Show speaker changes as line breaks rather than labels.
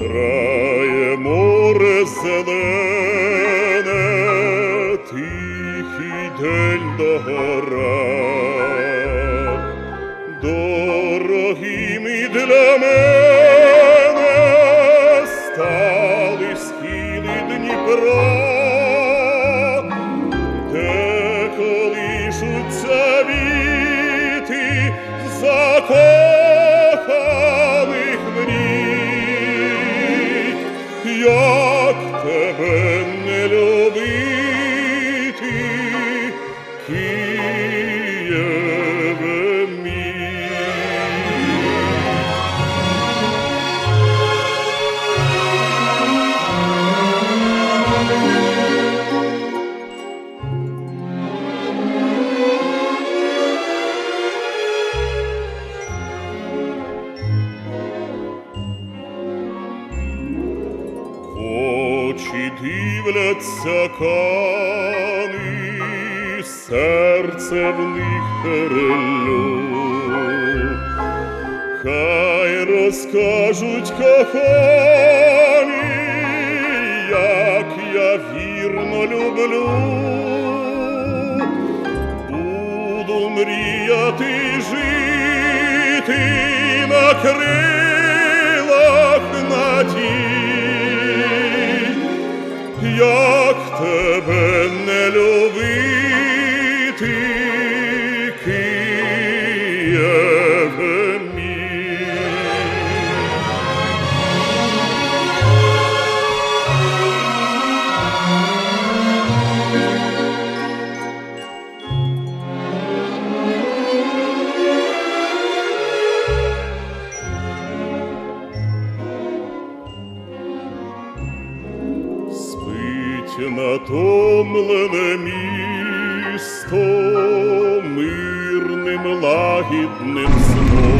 Трає море зелене, тихий день догора, дорогим і для мене стали схили Дніпра, де колишуться. Дивляться кани, серце в них перелю. Хай розкажуть кохані, як я вірно люблю. Буду мріяти жити на крилах надій, Спить натомлене місто мирним лагідним сном.